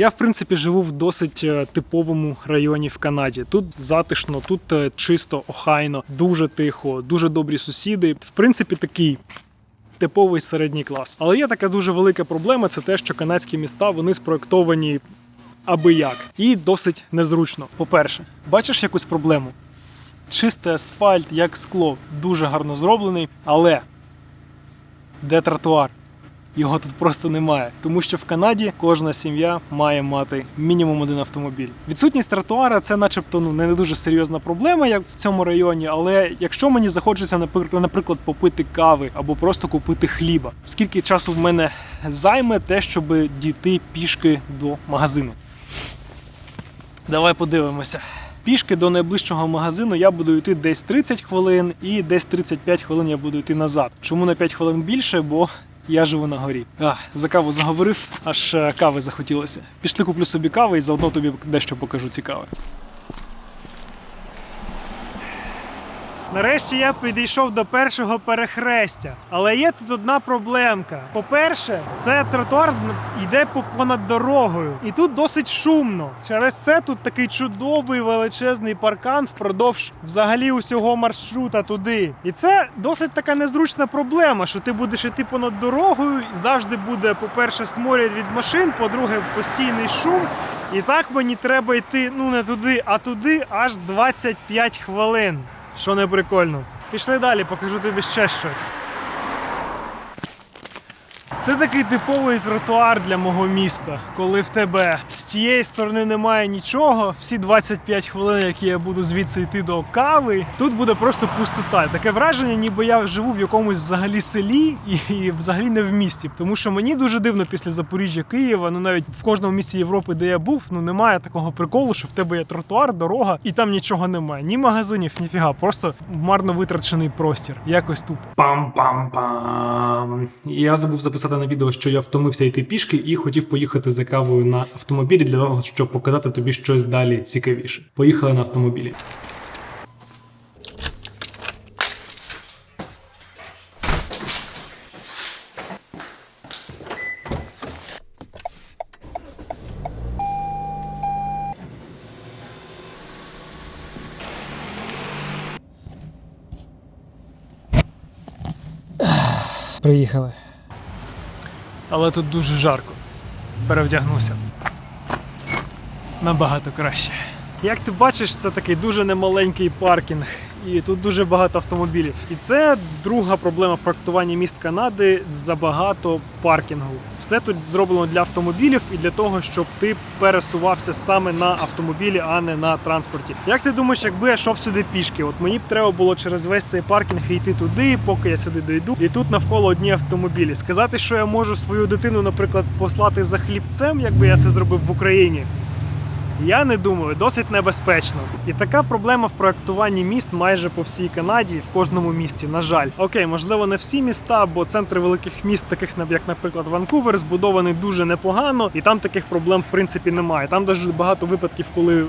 Я, в принципі, живу в досить е, типовому районі в Канаді. Тут затишно, тут е, чисто, охайно, дуже тихо, дуже добрі сусіди. В принципі, такий. Типовий середній клас. Але є така дуже велика проблема: це те, що канадські міста вони спроектовані аби як. І досить незручно. По-перше, бачиш якусь проблему? Чистий асфальт, як скло, дуже гарно зроблений, але де тротуар? Його тут просто немає, тому що в Канаді кожна сім'я має мати мінімум один автомобіль. Відсутність тротуара це, начебто, ну не дуже серйозна проблема, як в цьому районі. Але якщо мені захочеться, наприклад, попити кави або просто купити хліба, скільки часу в мене займе те, щоб дійти пішки до магазину? Давай подивимося. Пішки до найближчого магазину я буду йти десь 30 хвилин і десь 35 хвилин я буду йти назад. Чому на 5 хвилин більше? Бо я живу на горі. Ах, за каву заговорив, аж е, кави захотілося. Пішли куплю собі кави і заодно тобі дещо покажу цікаве. Нарешті я підійшов до першого перехрестя. Але є тут одна проблемка. По-перше, це тротуар йде понад дорогою, і тут досить шумно. Через це тут такий чудовий величезний паркан впродовж взагалі усього маршрута туди. І це досить така незручна проблема, що ти будеш йти понад дорогою, і завжди буде, по-перше, сморід від машин, по-друге, постійний шум. І так мені треба йти ну не туди, а туди аж 25 хвилин. Що не прикольно. Пішли далі, покажу тобі ще щось. Це такий типовий тротуар для мого міста, коли в тебе з тієї сторони немає нічого. Всі 25 хвилин, які я буду звідси йти до кави, тут буде просто пустота. Таке враження, ніби я живу в якомусь взагалі селі і, і взагалі не в місті. Тому що мені дуже дивно після Запоріжжя, Києва, ну навіть в кожному місті Європи, де я був, ну немає такого приколу, що в тебе є тротуар, дорога, і там нічого немає. Ні магазинів, ніфіга, просто марно витрачений простір. Якось тупо. Пам-пам-пам. Я забув записати на відео, що я втомився йти пішки і хотів поїхати за кавою на автомобілі для того, щоб показати тобі щось далі цікавіше. Поїхали на автомобілі. Приїхали. Але тут дуже жарко. Перевдягнуся. Набагато краще. Як ти бачиш, це такий дуже немаленький паркінг, і тут дуже багато автомобілів. І це друга проблема в проектуванні міст Канади забагато паркінгу. Все тут зроблено для автомобілів і для того, щоб ти пересувався саме на автомобілі, а не на транспорті. Як ти думаєш, якби я йшов сюди пішки? От мені б треба було через весь цей паркінг йти туди, поки я сюди дойду, і тут навколо одні автомобілі. Сказати, що я можу свою дитину, наприклад, послати за хлібцем, якби я це зробив в Україні. Я не думаю, досить небезпечно. І така проблема в проектуванні міст майже по всій Канаді, в кожному місті, на жаль. Окей, можливо, не всі міста, бо центри великих міст, таких як, наприклад, Ванкувер, збудований дуже непогано, і там таких проблем в принципі немає. Там дуже багато випадків, коли в.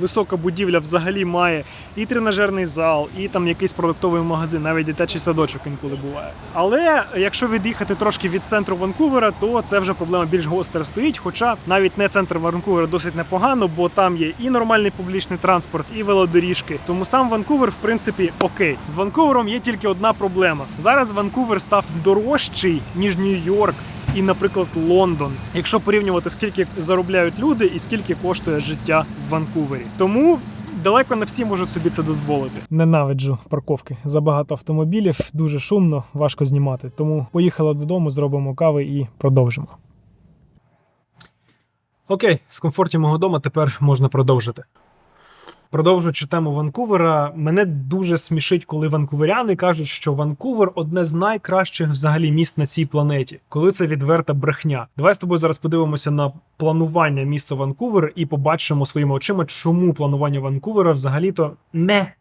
Висока будівля взагалі має і тренажерний зал, і там якийсь продуктовий магазин, навіть дитячий садочок інколи буває. Але якщо від'їхати трошки від центру Ванкувера, то це вже проблема більш гостра стоїть. Хоча навіть не центр Ванкувера досить непогано, бо там є і нормальний публічний транспорт, і велодоріжки. Тому сам Ванкувер, в принципі, окей. З Ванкувером є тільки одна проблема. Зараз Ванкувер став дорожчий ніж Нью-Йорк і, наприклад, Лондон, якщо порівнювати, скільки заробляють люди і скільки коштує життя в Ванкувері. Тому. Далеко не всі можуть собі це дозволити. Ненавиджу парковки. Забагато автомобілів, дуже шумно, важко знімати. Тому поїхали додому, зробимо кави і продовжимо. Окей, в комфорті мого дому тепер можна продовжити. Продовжуючи тему Ванкувера, мене дуже смішить, коли ванкуверяни кажуть, що Ванкувер одне з найкращих взагалі міст на цій планеті, коли це відверта брехня. Давай з тобою зараз подивимося на планування міста Ванкувер і побачимо своїми очима, чому планування Ванкувера взагалі-то не.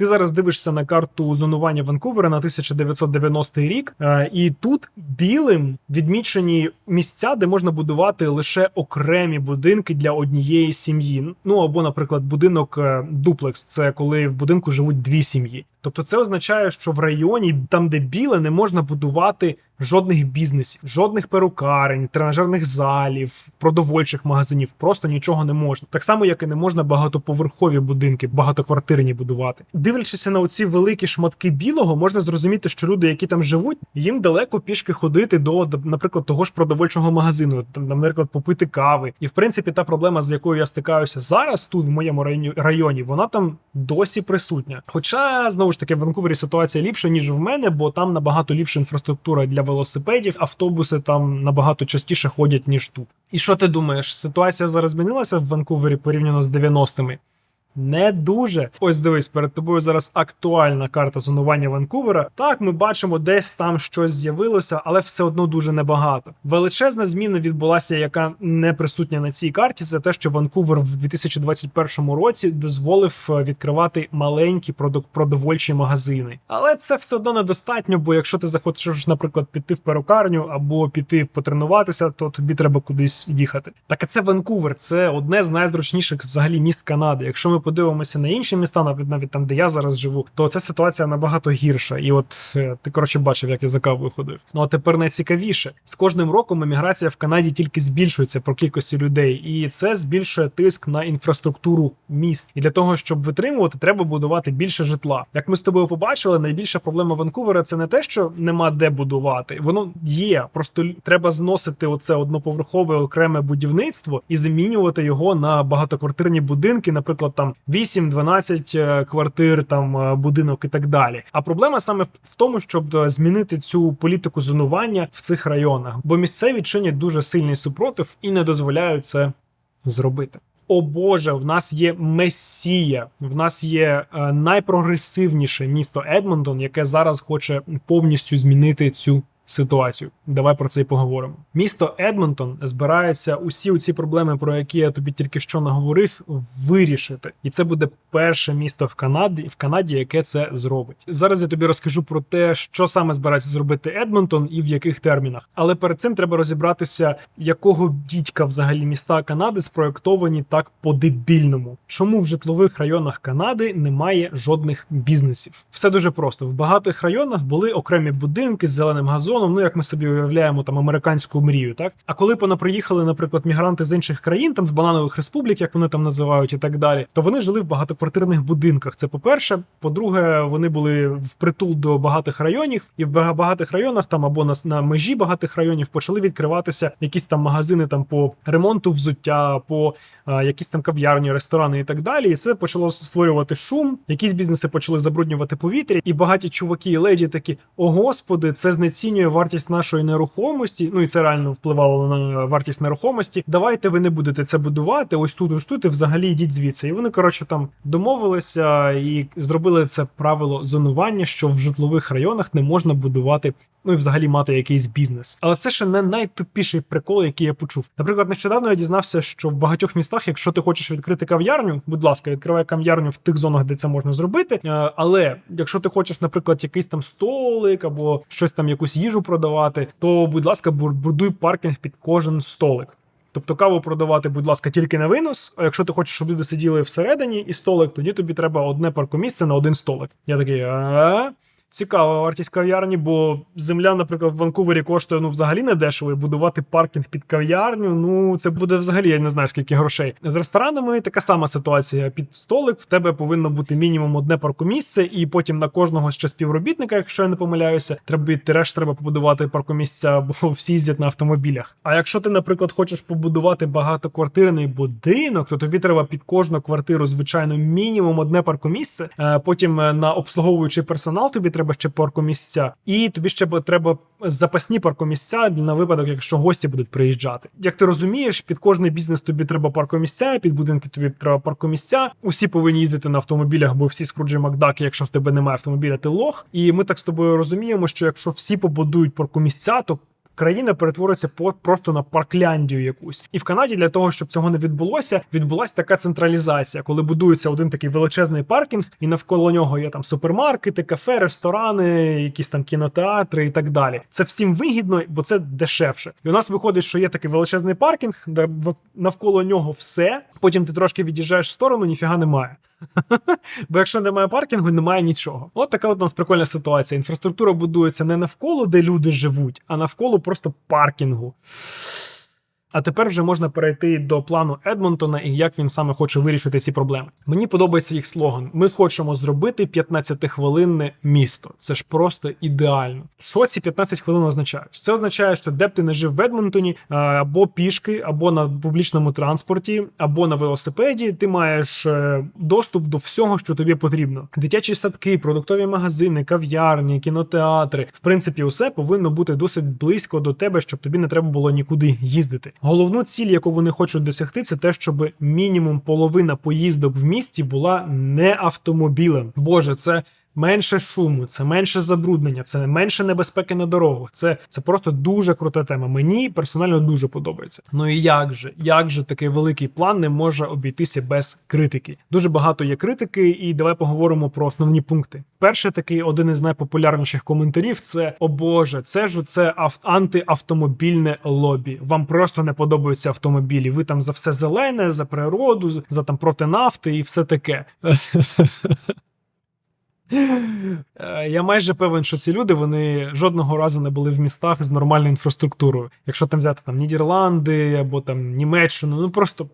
Ти зараз дивишся на карту зонування Ванкувера на 1990 рік, е, і тут білим відмічені місця, де можна будувати лише окремі будинки для однієї сім'ї. Ну або, наприклад, будинок е, дуплекс це коли в будинку живуть дві сім'ї. Тобто, це означає, що в районі, там де біле, не можна будувати жодних бізнесів, жодних перукарень, тренажерних залів, продовольчих магазинів. Просто нічого не можна. Так само, як і не можна багатоповерхові будинки, багатоквартирні будувати. Дивлячись на оці великі шматки білого, можна зрозуміти, що люди, які там живуть, їм далеко пішки ходити до, наприклад, того ж продовольчого магазину, там, наприклад, попити кави. І в принципі, та проблема, з якою я стикаюся зараз, тут в моєму районі, вона там досі присутня. Хоча знову ж таки в Ванкувері ситуація ліпша ніж в мене, бо там набагато ліпша інфраструктура для велосипедів, автобуси там набагато частіше ходять ніж тут. І що ти думаєш? Ситуація зараз змінилася в Ванкувері порівняно з 90-ми? Не дуже. Ось дивись, перед тобою зараз актуальна карта зонування Ванкувера. Так, ми бачимо, десь там щось з'явилося, але все одно дуже небагато. Величезна зміна відбулася, яка не присутня на цій карті. Це те, що Ванкувер в 2021 році дозволив е, відкривати маленькі продовольчі магазини. Але це все одно недостатньо, бо якщо ти захочеш, наприклад, піти в перукарню або піти потренуватися, то тобі треба кудись їхати. Так і це Ванкувер, це одне з найзручніших взагалі міст Канади. Якщо ми подивимося на інші міста, навіть там, де я зараз живу, то ця ситуація набагато гірша. І от е, ти коротше бачив, як я за кавою ходив. Ну а тепер найцікавіше з кожним роком еміграція в Канаді тільки збільшується про кількості людей, і це збільшує тиск на інфраструктуру міст. І для того, щоб витримувати, треба будувати більше житла. Як ми з тобою побачили, найбільша проблема Ванкувера це не те, що нема де будувати. Воно є. Просто треба зносити оце одноповерхове окреме будівництво і замінювати його на багатоквартирні будинки, наприклад, там 8-12 е, квартир, там е, будинок і так далі. А проблема саме в тому, щоб е, змінити цю політику зонування в цих районах, бо місцеві чинять дуже сильний супротив і не дозволяють це зробити. О Боже, в нас є месія, в нас є найпрогресивніше місто Едмонтон, яке зараз хоче повністю змінити цю ситуацію. Давай про це й поговоримо. Місто Едмонтон збирається усі ці проблеми, про які я тобі тільки що наговорив, вирішити. І це буде перше місто в Канаді, в Канаді, яке це зробить. Зараз я тобі розкажу про те, що саме збирається зробити Едмонтон і в яких термінах. Але перед цим треба розібратися, якого дідька взагалі міста Канади спроектовані так по-дебільному. Чому в житлових районах Канади немає жодних бізнесів? Все дуже просто. В багатих районах були окремі будинки з зеленим газоном. Ну як ми собі уявляємо там американську мрію, так а коли понаприїхали, наприклад, мігранти з інших країн, там з бананових республік, як вони там називають, і так далі, то вони жили в багатоквартирних будинках. Це по-перше. По-друге, вони були впритул до багатих районів, і в багатих районах там або на, на межі багатих районів почали відкриватися якісь там магазини там по ремонту взуття, по а, якісь там кав'ярні, ресторани і так далі. І це почало створювати шум. Якісь бізнеси почали забруднювати повітря, і багаті чуваки і леді такі: о господи, це знецінює вартість нашої нерухомості. Ну і це реально впливало на вартість нерухомості. Давайте ви не будете це будувати. Ось тут, ось тут, і взагалі йдіть звідси. І вони коротше там домовилися і зробили це правило зонування, що в житлових районах не можна будувати. Ну і взагалі мати якийсь бізнес. Але це ще не найтупіший прикол, який я почув. Наприклад, нещодавно я дізнався, що в багатьох містах, якщо ти хочеш відкрити кав'ярню, будь ласка, відкривай кав'ярню в тих зонах, де це можна зробити. Е, Але якщо ти хочеш, наприклад, якийсь там столик або щось там якусь їжу продавати, то будь ласка, будуй паркінг під кожен столик. Тобто каву продавати, будь ласка, тільки на винос. А якщо ти хочеш, щоб люди сиділи всередині і столик, тоді тобі треба одне паркомісце на один столик. Я такий. а Цікава вартість кав'ярні, бо земля, наприклад, в Ванкувері коштує ну взагалі не дешево. і Будувати паркінг під кав'ярню. Ну це буде взагалі, я не знаю скільки грошей. З ресторанами така сама ситуація. Під столик в тебе повинно бути мінімум одне паркомісце, і потім на кожного ще співробітника, якщо я не помиляюся, треба теж треба побудувати паркомісця, бо всі їздять на автомобілях. А якщо ти, наприклад, хочеш побудувати багатоквартирний будинок, то тобі треба під кожну квартиру, звичайно, мінімум одне паркомісце. Е, Потім е, на обслуговуючий персонал тобі треба ще паркомісця, і тобі ще треба запасні паркомісця на випадок, якщо гості будуть приїжджати. Як ти розумієш, під кожний бізнес тобі треба паркомісця, під будинки тобі треба паркомісця. Усі повинні їздити на автомобілях, бо всі скруджі Макдаки, якщо в тебе немає автомобіля, ти лох. І ми так з тобою розуміємо, що якщо всі побудують паркомісця, то країна перетвориться просто на паркляндію якусь. І в Канаді для того, щоб цього не відбулося, відбулася така централізація, коли будується один такий величезний паркінг, і навколо нього є там супермаркети, кафе, ресторани, якісь там кінотеатри і так далі. Це всім вигідно, бо це дешевше. І у нас виходить, що є такий величезний паркінг, де навколо нього все. Потім ти трошки від'їжджаєш в сторону, ніфіга немає. Бо якщо немає паркінгу, немає нічого. От така от у нас прикольна ситуація. Інфраструктура будується не навколо, де люди живуть, а навколо просто паркінгу. А тепер вже можна перейти до плану Едмонтона і як він саме хоче вирішити ці проблеми. Мені подобається їх слоган. Ми хочемо зробити 15-хвилинне місто. Це ж просто ідеально. Що ці 15 хвилин означають? Це означає, що де б ти не жив в Едмонтоні, або пішки, або на публічному транспорті, або на велосипеді, ти маєш е, доступ до всього, що тобі потрібно. Дитячі садки, продуктові магазини, кав'ярні, кінотеатри. В принципі, усе повинно бути досить близько до тебе, щоб тобі не треба було нікуди їздити. Головну ціль, яку вони хочуть досягти, це те, щоб мінімум половина поїздок в місті була не автомобілем. Боже, це. Менше шуму, це менше забруднення, це менше небезпеки на дорогах. Це, це просто дуже крута тема. Мені персонально дуже подобається. Ну і як же, як же такий великий план не може обійтися без критики? Дуже багато є критики, і давай поговоримо про основні пункти. Перший такий один із найпопулярніших коментарів: це о Боже, це ж це ав- антиавтомобільне лобі. Вам просто не подобаються автомобілі. Ви там за все зелене, за природу, за там проти нафти і все таке. Е, Я майже певен, що ці люди вони жодного разу не були в містах з нормальною інфраструктурою. Якщо там взяти там Нідерланди або там Німеччину, ну просто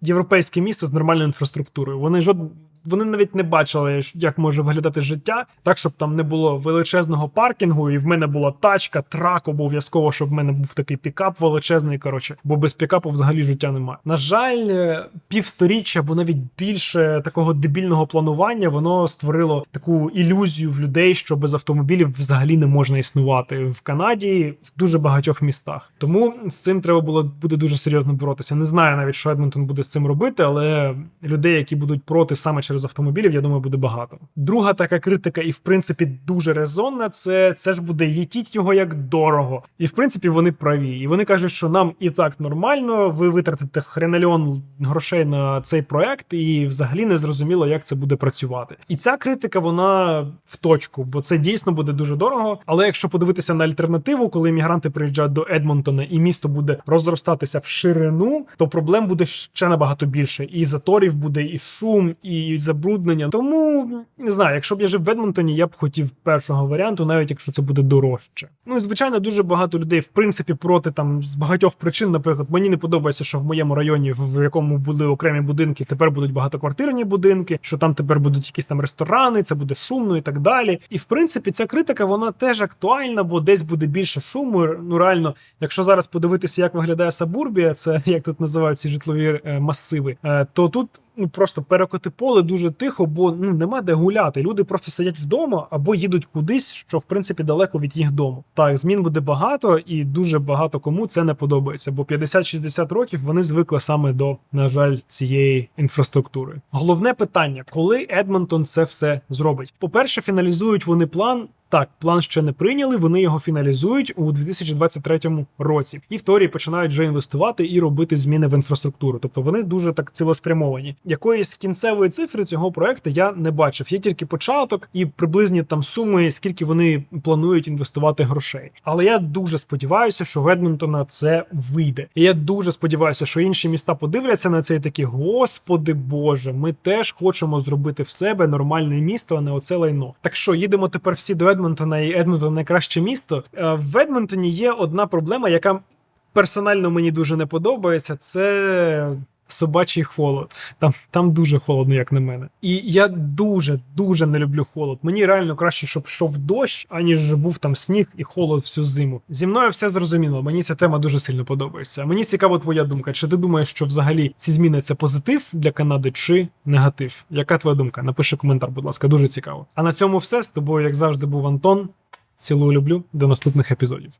європейське місто з нормальною інфраструктурою. Вони жод... Вони навіть не бачили, як може виглядати життя, так щоб там не було величезного паркінгу, і в мене була тачка, трак обов'язково, щоб в мене був такий пікап величезний. Коротше, бо без пікапу взагалі життя немає. На жаль, е, півсторіччя або навіть більше такого дебільного планування воно створило таку ілюзію в людей, що без автомобілів взагалі не можна існувати в Канаді в дуже багатьох містах. Тому з цим треба було буде дуже серйозно боротися. Не знаю навіть, що Едмонтон буде з цим робити, але людей, які будуть проти саме через автомобілів, я думаю, буде багато. Друга така критика, і в принципі дуже резонна, це це ж буде їтіть його як дорого. І в принципі вони праві. І вони кажуть, що нам і так нормально, ви витратите хренальон грошей на цей проект, і взагалі не зрозуміло, як це буде працювати. І ця критика, вона в точку, бо це дійсно буде дуже дорого. Але якщо подивитися на альтернативу, коли мігранти приїжджають до Едмонтона і місто буде розростатися в ширину, то проблем буде ще набагато більше. І заторів буде, і шум, і забруднення. Тому не знаю, якщо б я жив в Едмонтоні, я б хотів першого варіанту, навіть якщо це буде дорожче. Ну і звичайно, дуже багато людей в принципі проти там з багатьох причин. Наприклад, мені не подобається, що в моєму районі, в якому були окремі будинки, тепер будуть багатоквартирні будинки, що там тепер будуть якісь там ресторани, це буде шумно і так далі. І в принципі, ця критика вона теж актуальна, бо десь буде більше шуму. Ну реально, якщо зараз подивитися, як виглядає Сабурбія, це як тут називають ці житлові е, масиви, е, то тут. Ну просто перекоти поле дуже тихо, бо ну нема де гуляти. Люди просто сидять вдома або їдуть кудись, що в принципі далеко від їх дому. Так, змін буде багато, і дуже багато кому це не подобається. Бо 50-60 років вони звикли саме до, на жаль, цієї інфраструктури. Головне питання: коли Едмонтон це все зробить? По перше, фіналізують вони план. Так, план ще не прийняли, вони його фіналізують у 2023 році, і в теорії починають вже інвестувати і робити зміни в інфраструктуру. Тобто вони дуже так цілеспрямовані. Якоїсь кінцевої цифри цього проекту я не бачив. Є тільки початок і приблизні там суми, скільки вони планують інвестувати грошей. Але я дуже сподіваюся, що в Едмонтона це вийде. І я дуже сподіваюся, що інші міста подивляться на це і такі: Господи Боже, ми теж хочемо зробити в себе нормальне місто, а не оце лайно. Так що їдемо тепер всі до Едмонтона, і Едмонтон найкраще місто. Е, В Едмонтоні є одна проблема, яка персонально мені дуже не подобається. Це. Собачий холод. Там там дуже холодно, як на мене. І я дуже дуже не люблю холод. Мені реально краще, щоб йшов дощ, аніж був там сніг і холод всю зиму. Зі мною все зрозуміло. Мені ця тема дуже сильно подобається. Мені цікаво твоя думка. Чи ти думаєш, що взагалі ці зміни це позитив для Канади чи негатив? Яка твоя думка? Напиши коментар, будь ласка, дуже цікаво. А на цьому все з тобою, як завжди, був Антон. Цілую люблю. До наступних епізодів.